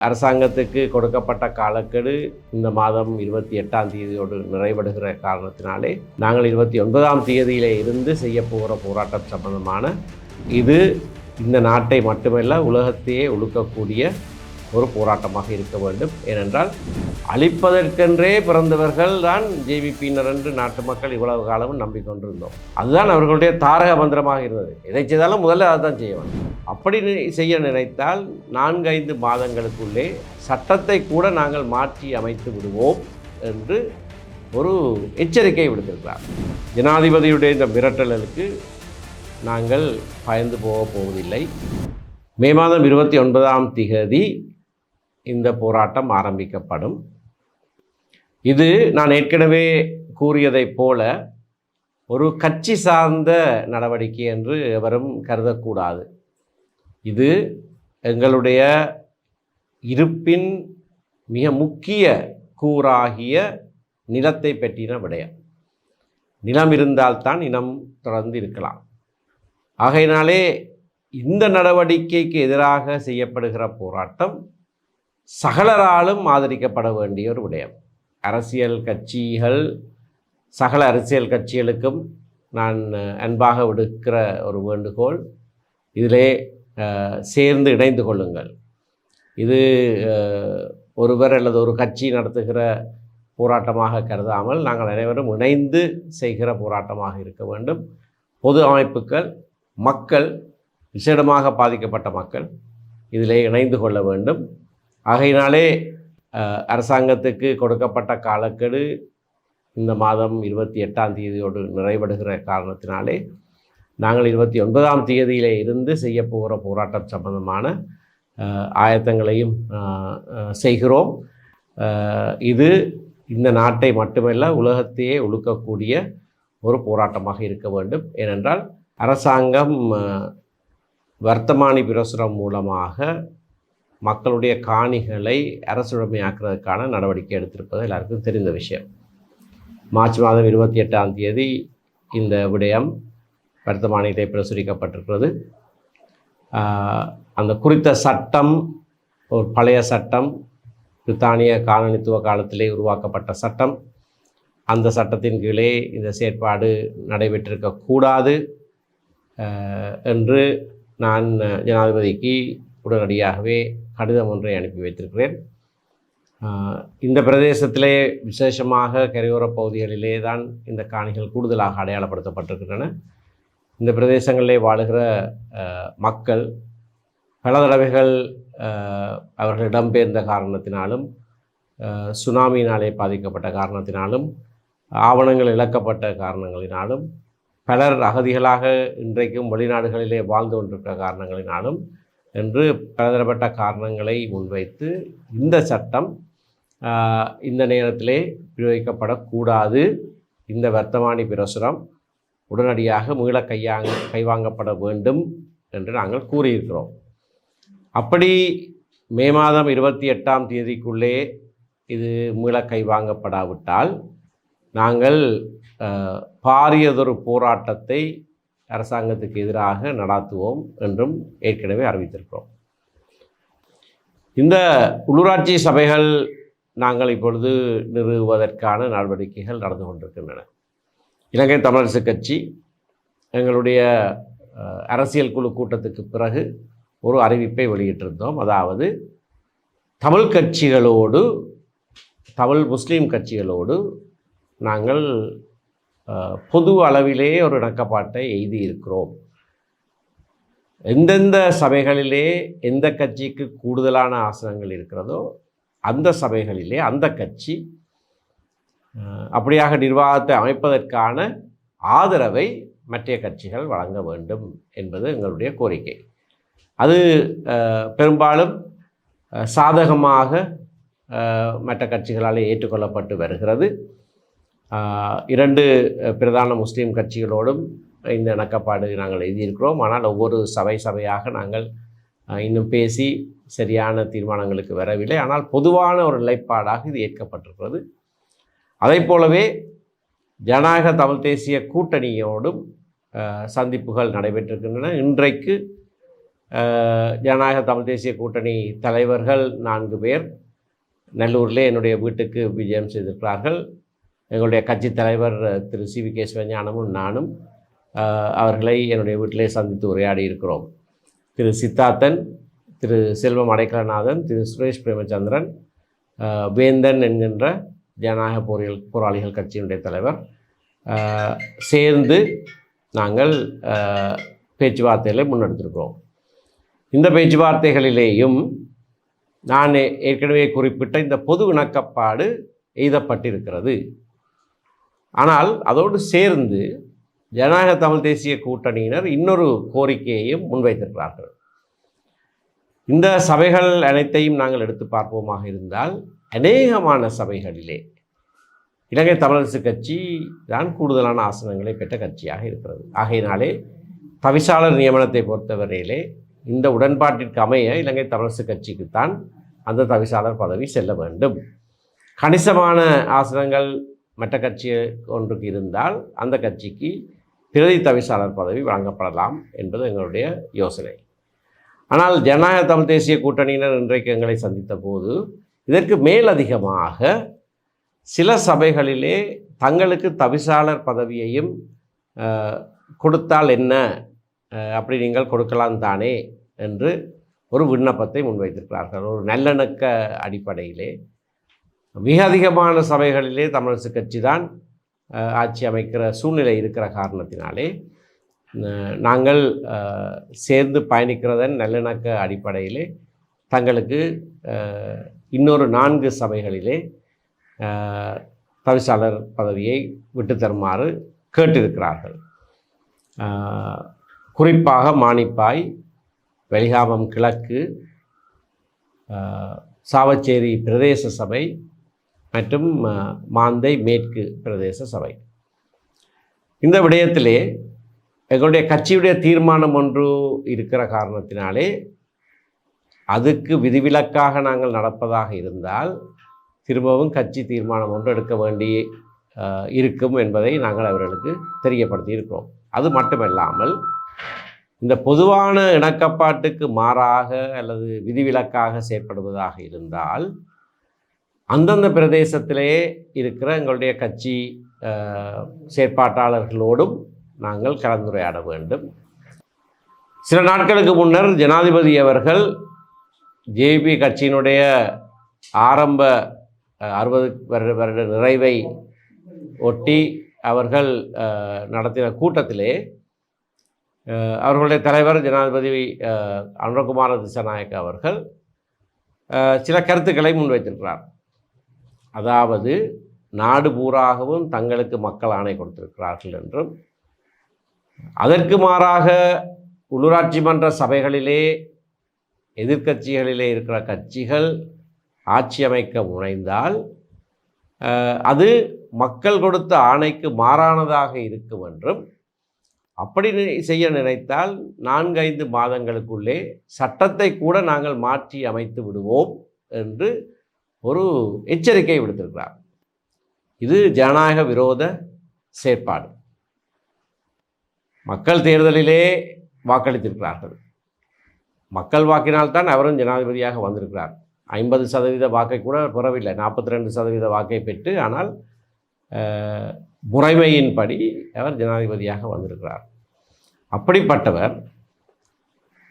அரசாங்கத்துக்கு கொடுக்கப்பட்ட காலக்கெடு இந்த மாதம் இருபத்தி எட்டாம் தேதியோடு நிறைவடுகிற காரணத்தினாலே நாங்கள் இருபத்தி ஒன்பதாம் தேதியிலே இருந்து செய்ய போகிற போராட்டம் சம்பந்தமான இது இந்த நாட்டை மட்டுமல்ல உலகத்தையே ஒழுக்கக்கூடிய ஒரு போராட்டமாக இருக்க வேண்டும். ஏனென்றால் அழிப்பதற்கென்றே பிறந்தவர்கள் தான் ஜேவிபியினர் என்று நாட்டு மக்கள் இவ்வளவு காலமும் நம்பிக்கொண்டிருந்தோம் அதுதான் அவர்களுடைய தாரக மந்திரமாக இருந்தது. எதை செய்தாலும் முதல்ல அதை தான் செய்ய வேண்டும். அப்படி செய்ய நினைத்தால் நான்கைந்து மாதங்களுக்குள்ளே சட்டத்தை கூட நாங்கள் மாற்றி அமைத்து விடுவோம் என்று ஒரு எச்சரிக்கை விடுத்திருக்கிறார். ஜனாதிபதியுடைய இந்த மிரட்டலுக்கு நாங்கள் பயந்து போக போவதில்லை. மே மாதம் இருபத்தி ஒன்பதாம் திகதி இந்த போராட்டம் ஆரம்பிக்கப்படும். இது நான் ஏற்கனவே கூறியதைப் போல ஒரு கட்சி சார்ந்த நடவடிக்கை என்று எவரும் கருதக்கூடாது. இது எங்களுடைய இருப்பின் மிக முக்கிய கூறாகிய நிலத்தை பற்றின விடயம். நிலம் இருந்தால்தான் இனம் தொடர்ந்து இருக்கலாம். ஆகையினாலே இந்த நடவடிக்கைக்கு எதிராக செய்யப்படுகிற போராட்டம் சகலராலும் ஆதரிக்கப்பட வேண்டிய ஒரு விடயம். அரசியல் கட்சிகள் சகல அரசியல் கட்சிகளுக்கும் நான் அன்பாக விடுக்கிற ஒரு வேண்டுகோள். இதிலே சேர்ந்து இணைந்து கொள்ளுங்கள். இது ஒருவர் அல்லது ஒரு கட்சி நடத்துகிற போராட்டமாக கருதாமல் நாங்கள் அனைவரும் இணைந்து செய்கிற போராட்டமாக இருக்க வேண்டும். பொது அமைப்புகள் மக்கள் விசேடமாக பாதிக்கப்பட்ட மக்கள் இதிலே இணைந்து கொள்ள வேண்டும். ஆகையினாலே அரசாங்கத்துக்கு கொடுக்கப்பட்ட காலக்கெடு இந்த மாதம் இருபத்தி எட்டாம் தேதியோடு நிறைவடுகிற காரணத்தினாலே நாங்கள் இருபத்தி ஒன்பதாம் தேதியிலே இருந்து செய்ய போகிற போராட்டம் சம்பந்தமான ஆயத்தங்களையும் செய்கிறோம். இது இந்த நாட்டை மட்டுமல்ல உலகத்தையே ஒழுக்கக்கூடிய ஒரு போராட்டமாக இருக்க வேண்டும். ஏனென்றால் அரசாங்கம் வர்த்தமானி பிரசுரம் மூலமாக மக்களுடைய காணிகளை அரசுடைமையாக்குறதுக்கான நடவடிக்கை எடுத்திருப்பது எல்லாருக்கும் தெரிந்த விஷயம். மார்ச் மாதம் இருபத்தி எட்டாம் தேதி இந்த விடயம் வர்த்தமானியத்தை பிரசுரிக்கப்பட்டிருக்கிறது. அந்த குறித்த சட்டம் ஒரு பழைய சட்டம் பிரித்தானிய காலனித்துவ காலத்திலே உருவாக்கப்பட்ட சட்டம். அந்த சட்டத்தின் கீழே இந்த செயற்பாடு நடைபெற்றிருக்கக்கூடாது என்று நான் ஜனாதிபதிக்கு உடனடியாகவே கடிதம் ஒன்றை அனுப்பி வைத்திருக்கிறேன். இந்த பிரதேசத்திலே விசேஷமாக கரையோரப் பகுதிகளிலே தான் இந்த காணிகள் கூடுதலாக அடையாளப்படுத்தப்பட்டிருக்கின்றன. இந்த பிரதேசங்களிலே வாழுகிற மக்கள் பல தடவைகள் அவர்கள் இடம்பெயர்ந்த காரணத்தினாலும் சுனாமியினாலே பாதிக்கப்பட்ட காரணத்தினாலும் ஆவணங்கள் இழக்கப்பட்ட காரணங்களினாலும் பலர் அகதிகளாக இன்றைக்கும் வெளிநாடுகளிலே வாழ்ந்து கொண்டிருக்கிற காரணங்களினாலும் என்று பலதரப்பட்ட காரணங்களை முன்வைத்து இந்த சட்டம் இந்த நேரத்திலே பிரயோகிக்கப்படக்கூடாது. இந்த வர்த்தமானி பிரசுரம் உடனடியாக மீள கையாங் கைவாங்கப்பட வேண்டும் என்று நாங்கள் கூறியிருக்கிறோம். அப்படி மே மாதம் இருபத்தி எட்டாம் தேதிக்குள்ளே இது மீள கைவாங்கப்படாவிட்டால் நாங்கள் பாரியதொரு போராட்டத்தை அரசாங்கத்துக்கு எதிராக நடாத்துவோம் என்றும் ஏற்கனவே அறிவித்திருக்கிறோம். இந்த உள்ளூராட்சி சபைகள் நாங்கள் இப்பொழுது நிறுவுவதற்கான நடவடிக்கைகள் நடந்து கொண்டிருக்கின்றன. இலங்கை தமிழரசு கட்சி எங்களுடைய அரசியல் குழு கூட்டத்துக்கு பிறகு ஒரு அறிவிப்பை வெளியிட்டிருந்தோம். அதாவது தமிழ் கட்சிகளோடு தமிழ் முஸ்லீம் கட்சிகளோடு நாங்கள் பொது அளவிலே ஒரு இணக்கப்பாட்டை எழுதியிருக்கிறோம் எந்தெந்த சபைகளிலே எந்த கட்சிக்கு கூடுதலான ஆசனங்கள் இருக்கிறதோ அந்த சபைகளிலே அந்த கட்சி அப்படியாக நிர்வாகத்தை அமைப்பதற்கான ஆதரவை மற்ற கட்சிகள் வழங்க வேண்டும் என்பது எங்களுடைய கோரிக்கை. அது பெரும்பாலும் சாதகமாக மற்ற கட்சிகளால் ஏற்றுக்கொள்ளப்பட்டு வருகிறது. இரண்டு பிரதான முஸ்லீம் கட்சிகளோடும் இந்த இணக்கப்பாடு நாங்கள் எழுதியிருக்கிறோம். ஆனால் ஒவ்வொரு சபை சபையாக நாங்கள் இன்னும் பேசி சரியான தீர்மானங்களுக்கு வரவில்லை. ஆனால் பொதுவான ஒரு நிலைப்பாடாக இது ஏற்கப்பட்டிருக்கிறது. அதைப் போலவே ஜனநாயக தமிழ் தேசிய கூட்டணியோடும் சந்திப்புகள் நடைபெற்றிருக்கின்றன. இன்றைக்கு ஜனநாயக தமிழ் தேசிய கூட்டணி தலைவர்கள் நான்கு பேர் நல்லூரில் என்னுடைய வீட்டுக்கு விஜயம் செய்திருக்கிறார்கள். எங்களுடைய கட்சி தலைவர் திரு. சி. வி. கே சிவஞானமும் நானும் அவர்களை என்னுடைய வீட்டிலே சந்தித்து உரையாடி இருக்கிறோம். திரு. சித்தார்த்தன் திரு. செல்வம் அடைக்கலநாதன் திரு. சுரேஷ் பிரேமச்சந்திரன் வேந்தன் என்கின்ற ஜனநாயக போரியல் போராளிகள் கட்சியினுடைய தலைவர் சேர்ந்து நாங்கள் பேச்சுவார்த்தைகளை முன்னெடுத்திருக்கிறோம். இந்த பேச்சுவார்த்தைகளிலேயும் நான் ஏற்கனவே குறிப்பிட்ட இந்த பொது இணக்கப்பாடு எய்தப்பட்டிருக்கிறது. ஆனால் அதோடு சேர்ந்து ஜனநாயக தமிழ் தேசிய கூட்டணியினர் இன்னொரு கோரிக்கையையும் முன்வைத்திருக்கிறார்கள். இந்த சபைகள் அனைத்தையும் நாங்கள் எடுத்து பார்ப்போமாக இருந்தால் அநேகமான சபைகளிலே இலங்கை தமிழரசு கட்சி தான் கூடுதலான ஆசனங்களை பெற்ற கட்சியாக இருக்கிறது. ஆகையினாலே தவிசாளர் நியமனத்தை பொறுத்தவரையிலே இந்த உடன்பாட்டிற்கு அமைய இலங்கை தமிழரசு கட்சிக்குத்தான் அந்த தவிசாளர் பதவி செல்ல வேண்டும். கணிசமான ஆசனங்கள் மற்ற கட்சி ஒன்றுக்கு இருந்தால் அந்த கட்சிக்கு பிரதி தவிசாளர் பதவி வழங்கப்படலாம் என்பது எங்களுடைய யோசனை. ஆனால் ஜனநாயக தமிழ் தேசிய கூட்டணியினர் இன்றைக்கு எங்களை சந்தித்த போது இதற்கு மேலதிகமாக சில சபைகளிலே தங்களுக்கு தவிசாளர் பதவியையும் கொடுத்தால் என்ன அப்படி நீங்கள் கொடுக்கலாம் தானே என்று ஒரு விண்ணப்பத்தை முன்வைத்திருக்கிறார்கள். ஒரு நல்லிணக்க அடிப்படையிலே மிக அதிகமான சபைகளிலே தமிழரசு கட்சி தான் ஆட்சி அமைக்கிற சூழ்நிலை இருக்கிற காரணத்தினாலே நாங்கள் சேர்ந்து பயணிக்கிறதன் நல்லிணக்க அடிப்படையிலே தங்களுக்கு இன்னொரு நான்கு சபைகளிலே தவிசாளர் பதவியை விட்டு தருமாறு கேட்டிருக்கிறார்கள். குறிப்பாக மானிப்பாய் வெளிகாமம் கிழக்கு சாவச்சேரி பிரதேச சபை மற்றும் மாந்தை மேற்கு பிரதேச சபை. இந்த விடயத்திலே எங்களுடைய கட்சியுடைய தீர்மானம் ஒன்று இருக்கிற காரணத்தினாலே அதுக்கு விதிவிலக்காக நாங்கள் நடப்பதாக இருந்தால் திரும்பவும் கட்சி தீர்மானம் ஒன்று எடுக்க வேண்டி இருக்கும் என்பதை நாங்கள் அவர்களுக்கு தெரியப்படுத்தி இருக்கிறோம் அது மட்டுமல்லாமல் இந்த பொதுவான இணக்கப்பாட்டுக்கு மாறாக அல்லது விதிவிலக்காக செயற்படுவதாக இருந்தால் அந்தந்த பிரதேசத்திலே இருக்கிற எங்களுடைய கட்சி செயற்பாட்டாளர்களோடும் நாங்கள் கலந்துரையாட வேண்டும். சில நாட்களுக்கு முன்னர் ஜனாதிபதி அவர்கள் ஜேபி கட்சியினுடைய ஆரம்ப அறுபது வருட வருட நிறைவை ஒட்டி அவர்கள் நடத்தின கூட்டத்திலே அவர்களுடைய தலைவர் ஜனாதிபதி அனுரகுமார திசாநாயக்க அவர்கள் சில கருத்துக்களை முன்வைத்திருக்கிறார். அதாவது நாடு பூராகவும் தங்களுக்கு மக்கள் ஆணை கொடுத்திருக்கிறார்கள் என்றும் அதற்கு மாறாக உள்ளூராட்சி மன்ற சபைகளிலே எதிர்க்கட்சிகளிலே இருக்கிற கட்சிகள் ஆட்சி அமைக்க முனைந்தால் அது மக்கள் கொடுத்த ஆணைக்கு மாறானதாக இருக்கும் என்றும் அப்படி செய்ய நினைத்தால் நான்கைந்து மாதங்களுக்குள்ளே சட்டத்தை கூட நாங்கள் மாற்றி அமைத்து விடுவோம் என்று ஒரு எச்சரிக்கை விடுத்திருக்கிறார். இது ஜனநாயக விரோத செயற்பாடு. மக்கள் தேர்தலிலே வாக்களித்திருக்கிறார்கள். மக்கள் வாக்கினால்தான் அவரும் ஜனாதிபதியாக வந்திருக்கிறார். ஐம்பது சதவீத வாக்கை கூட பெறவில்லை. நாற்பத்தி ரெண்டு சதவீத வாக்கை பெற்று ஆனால் முறைமையின்படி அவர் ஜனாதிபதியாக வந்திருக்கிறார். அப்படிப்பட்டவர்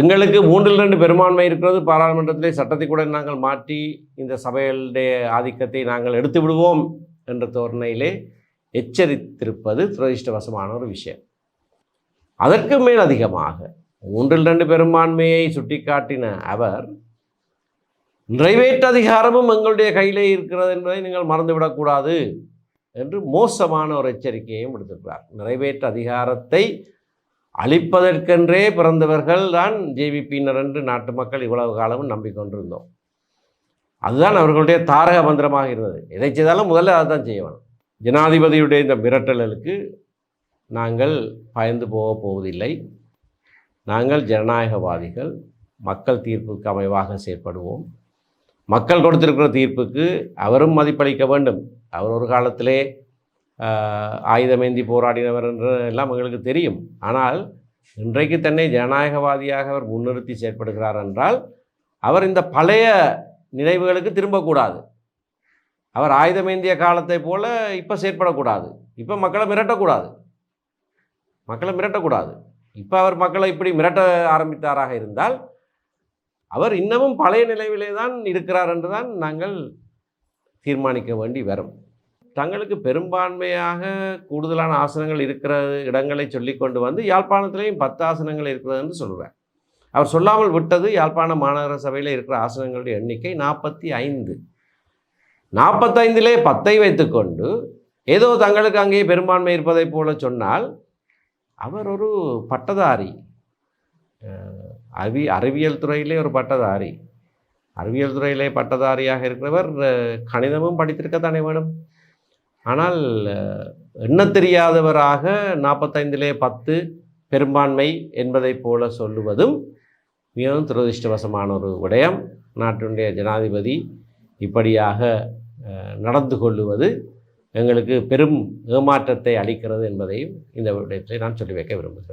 எங்களுக்கு மூன்றில் ரெண்டு பெரும்பான்மை இருக்கிறது. பாராளுமன்றத்திலே சட்டத்தை கூட நாங்கள் மாற்றி இந்த சபைகளுடைய ஆதிக்கத்தை நாங்கள் எடுத்து விடுவோம் என்ற தோரணையிலே எச்சரித்திருப்பது துரதிருஷ்டவசமான ஒரு விஷயம். அதற்கு மேல் அதிகமாக மூன்றில் ரெண்டு பெரும்பான்மையை சுட்டிக்காட்டின அவர் நிறைவேற்று அதிகாரமும் எங்களுடைய கையிலே இருக்கிறது என்பதை நீங்கள் மறந்துவிடக்கூடாது என்று மோசமான ஒரு எச்சரிக்கையும் விடுத்திருக்கிறார். நிறைவேற்று அதிகாரத்தை அழிப்பதற்கென்றே பிறந்தவர்கள் தான் ஜேவிபியினர் என்று நாட்டு மக்கள் இவ்வளவு காலமும் நம்பிக்கொண்டிருந்தோம். அதுதான் அவர்களுடைய தாரக மந்திரமாக இருந்தது. எதை செய்தாலும் முதல்ல அதுதான் செய்ய வேணும். ஜனாதிபதியுடைய இந்த மிரட்டலுக்கு நாங்கள் பயந்து போக போவதில்லை. நாங்கள் ஜனநாயகவாதிகள். மக்கள் தீர்ப்புக்கு அமைவாக செயற்படுவோம். மக்கள் கொடுத்திருக்கிற தீர்ப்புக்கு அவரும் மதிப்பளிக்க வேண்டும். அவர் ஒரு காலத்திலே ஆயுதமேந்தி போராடினவர் என்று எல்லாம் எங்களுக்கு தெரியும். ஆனால் இன்றைக்கு தன்னை ஜனநாயகவாதியாக அவர் முன்னிறுத்தி செயற்படுகிறார் என்றால் அவர் இந்த பழைய நினைவுகளுக்கு திரும்பக்கூடாது. அவர் ஆயுதமேந்திய காலத்தை போல இப்போ செயற்படக்கூடாது. இப்போ மக்களை மிரட்டக்கூடாது. மக்களை மிரட்டக்கூடாது. இப்போ அவர் மக்களை இப்படி மிரட்ட ஆரம்பித்தாராக இருந்தால் அவர் இன்னமும் பழைய நிலையிலே தான் இருக்கிறார் என்று தான் நாங்கள் தீர்மானிக்க வேண்டி வரும். தங்களுக்கு பெரும்பான்மையாக கூடுதலான ஆசனங்கள் இருக்கிற இடங்களை சொல்லி கொண்டு வந்து யாழ்ப்பாணத்திலையும் பத்து ஆசனங்கள் இருக்கிறதுன்னு சொல்கிறார் அவர் சொல்லாமல் விட்டது யாழ்ப்பாண மாநகர சபையில் இருக்கிற ஆசனங்களுடைய எண்ணிக்கை நாற்பத்தி ஐந்து. நாற்பத்தைந்திலே பத்தை வைத்துக்கொண்டு ஏதோ தங்களுக்கு அங்கே பெரும்பான்மை இருப்பதைப் போல சொன்னால் அவர் ஒரு பட்டதாரி. அறிவி அறிவியல் துறையிலே ஒரு பட்டதாரி. அறிவியல் துறையிலே பட்டதாரியாக இருக்கிறவர் கணிதமும் படித்திருக்கத்தானே வேணும். ஆனால் எண்ண தெரியாதவராக நாற்பத்தைந்திலே பத்து பெரும்பான்மை என்பதைப் போல சொல்லுவதும் மிகவும் துரதிர்ஷ்டவசமான ஒரு விடயம். நாட்டினுடைய ஜனாதிபதி இப்படியாக நடந்து கொள்ளுவது எங்களுக்கு பெரும் ஏமாற்றத்தை அளிக்கிறது என்பதையும் இந்த விடயத்தை நான் சொல்லி வைக்க விரும்புகிறேன்.